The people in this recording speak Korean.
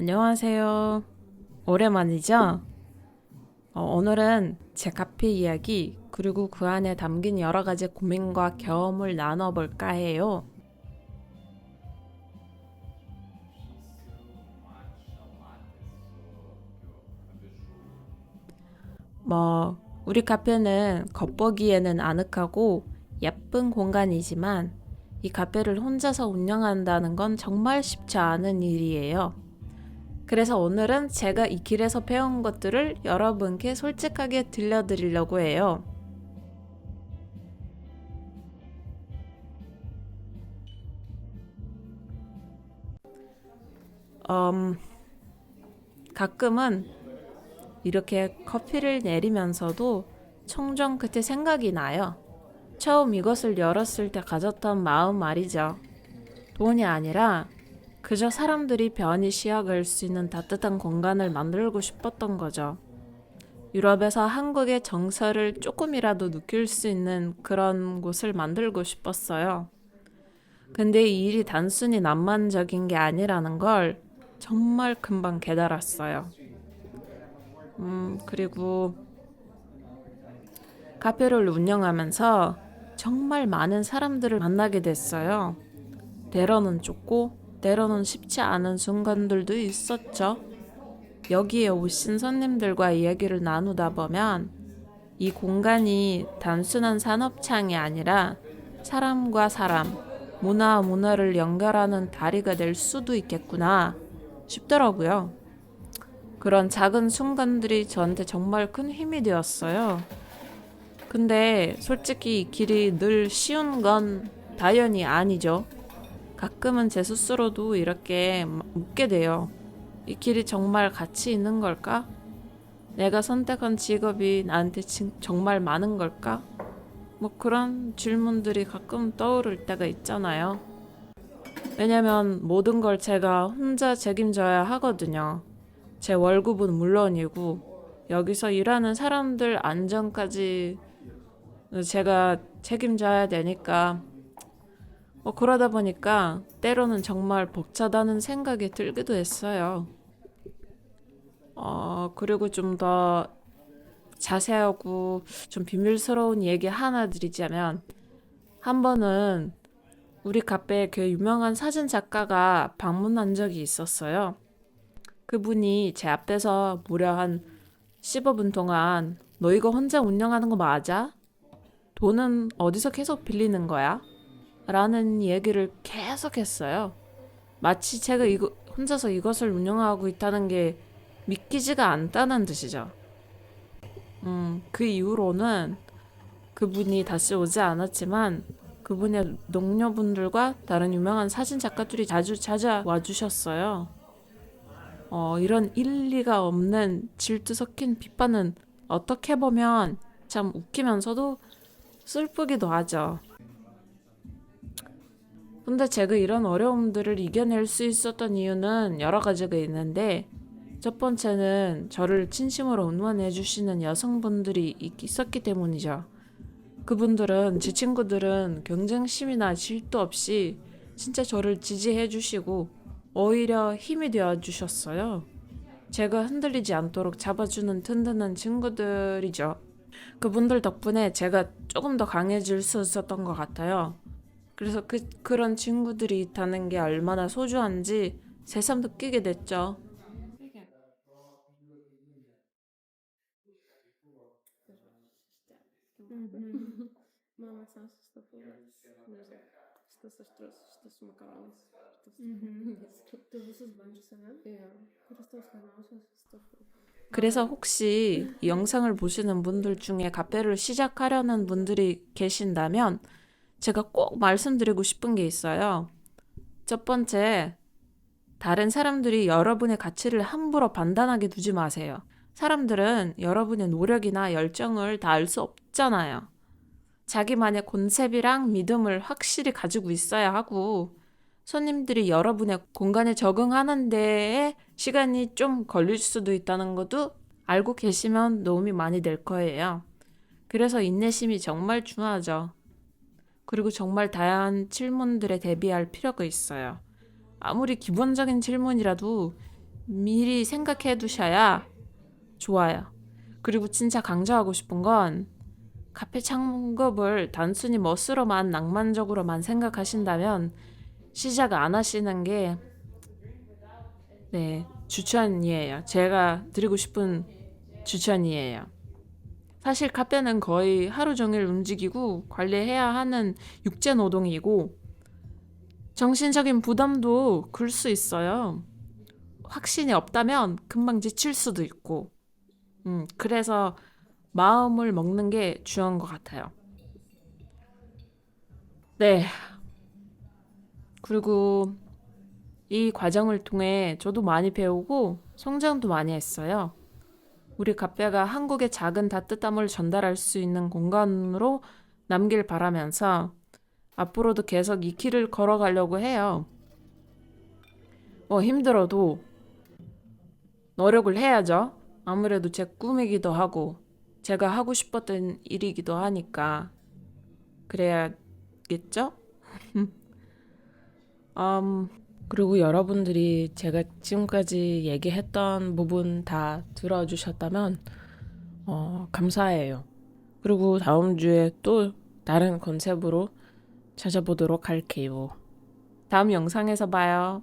안녕하세요. 오랜만이죠? 어, 오늘은 제 카페 이야기, 그리고 그 안에 담긴 여러 가지 고민과 경험을 나눠볼까 해요. 뭐, 우리 카페는 겉보기에는 아늑하고 예쁜 공간이지만 이 카페를 혼자서 운영한다는 건 정말 쉽지 않은 일이에요. 그래서 오늘은 제가 이 길에서 배운 것들을 여러분께 솔직하게 들려드리려고 해요. 음, 가끔은 이렇게 커피를 내리면서도 청정 끝에 생각이 나요. 처음 이것을 열었을 때 가졌던 마음 말이죠. 돈이 아니라 그저 사람들이 편히 쉬어갈 수 있는 따뜻한 공간을 만들고 싶었던 거죠. 유럽에서 한국의 정서를 조금이라도 느낄 수 있는 그런 곳을 만들고 싶었어요. 근데 이 일이 단순히 낭만적인 게 아니라는 걸 정말 금방 깨달았어요. 음, 그리고 카페를 운영하면서 정말 많은 사람들을 만나게 됐어요. 때로는 좁고 때로는 쉽지 않은 순간들도 있었죠. 여기에 오신 손님들과 이야기를 나누다 보면 이 공간이 단순한 산업창이 아니라 사람과 사람, 문화와 문화를 연결하는 다리가 될 수도 있겠구나 싶더라고요. 그런 작은 순간들이 저한테 정말 큰 힘이 되었어요. 근데 솔직히 이 길이 늘 쉬운 건 당연히 아니죠. 가끔은 제 스스로도 이렇게 묻게 돼요. 이 길이 정말 가치 있는 걸까? 내가 선택한 직업이 나한테 진- 정말 많은 걸까? 뭐 그런 질문들이 가끔 떠오를 때가 있잖아요. 왜냐면 모든 걸 제가 혼자 책임져야 하거든요. 제 월급은 물론이고 여기서 일하는 사람들 안전까지 제가 책임져야 되니까 뭐 그러다 보니까 때로는 정말 벅차다는 생각이 들기도 했어요. 어, 그리고 좀 더 자세하고 좀 비밀스러운 얘기 하나 드리자면 한 번은 우리 카페에 그 유명한 사진 작가가 방문한 적이 있었어요. 그분이 제 앞에서 무려 한 15분 동안 너 이거 혼자 운영하는 거 맞아? 돈은 어디서 계속 빌리는 거야? 라는 얘기를 계속 했어요. 마치 제가 이거 혼자서 이것을 운영하고 있다는 게 믿기지가 않다는 뜻이죠. 음, 그 이후로는 그분이 다시 오지 않았지만 그분의 동료분들과 다른 유명한 사진 작가들이 자주 찾아와 주셨어요. 어, 이런 일리가 없는 질투 섞인 비판은 어떻게 보면 참 웃기면서도 슬프기도 하죠. 근데 제가 이런 어려움들을 이겨낼 수 있었던 이유는 여러 가지가 있는데 첫 번째는 저를 진심으로 응원해 주시는 여성분들이 있- 있었기 때문이죠. 그분들은 제 친구들은 경쟁심이나 질투 없이 진짜 저를 지지해 주시고 오히려 힘이 되어 주셨어요. 제가 흔들리지 않도록 잡아주는 든든한 친구들이죠. 그분들 덕분에 제가 조금 더 강해질 수 있었던 것 같아요. 그래서 그, 그런 친구들이 있다는 게 얼마나 소중한지 새삼 느끼게 됐죠. 그래서 혹시 이 영상을 보시는 분들 중에 카페를 시작하려는 분들이 계신다면 제가 꼭 말씀드리고 싶은 게 있어요. 첫 번째, 다른 사람들이 여러분의 가치를 함부로 판단하게 두지 마세요. 사람들은 여러분의 노력이나 열정을 다 알 수 없잖아요. 자기만의 콘셉트랑 믿음을 확실히 가지고 있어야 하고, 손님들이 여러분의 공간에 적응하는 데에 시간이 좀 걸릴 수도 있다는 것도 알고 계시면 도움이 많이 될 거예요. 그래서 인내심이 정말 중요하죠. 그리고 정말 다양한 질문들에 대비할 필요가 있어요. 아무리 기본적인 질문이라도 미리 생각해 두셔야 좋아요. 그리고 진짜 강조하고 싶은 건 카페 창업을 단순히 멋으로만 낭만적으로만 생각하신다면 시작 안 하시는 게 네, 추천이에요. 제가 드리고 싶은 추천이에요. 사실 카페는 거의 하루 종일 움직이고 관리해야 하는 육체 노동이고 정신적인 부담도 클 수 있어요. 확신이 없다면 금방 지칠 수도 있고. 음, 그래서 마음을 먹는 게 중요한 것 같아요. 네. 그리고 이 과정을 통해 저도 많이 배우고 성장도 많이 했어요. 우리 카페가 한국의 작은 따뜻함을 전달할 수 있는 공간으로 남길 바라면서 앞으로도 계속 이 길을 걸어가려고 해요. 뭐 힘들어도 노력을 해야죠. 아무래도 제 꿈이기도 하고 제가 하고 싶었던 일이기도 하니까 그래야겠죠? 음, 그리고 여러분들이 제가 지금까지 얘기했던 부분 다 들어주셨다면 어, 감사해요. 그리고 다음 주에 또 다른 컨셉으로 찾아보도록 할게요. 다음 영상에서 봐요.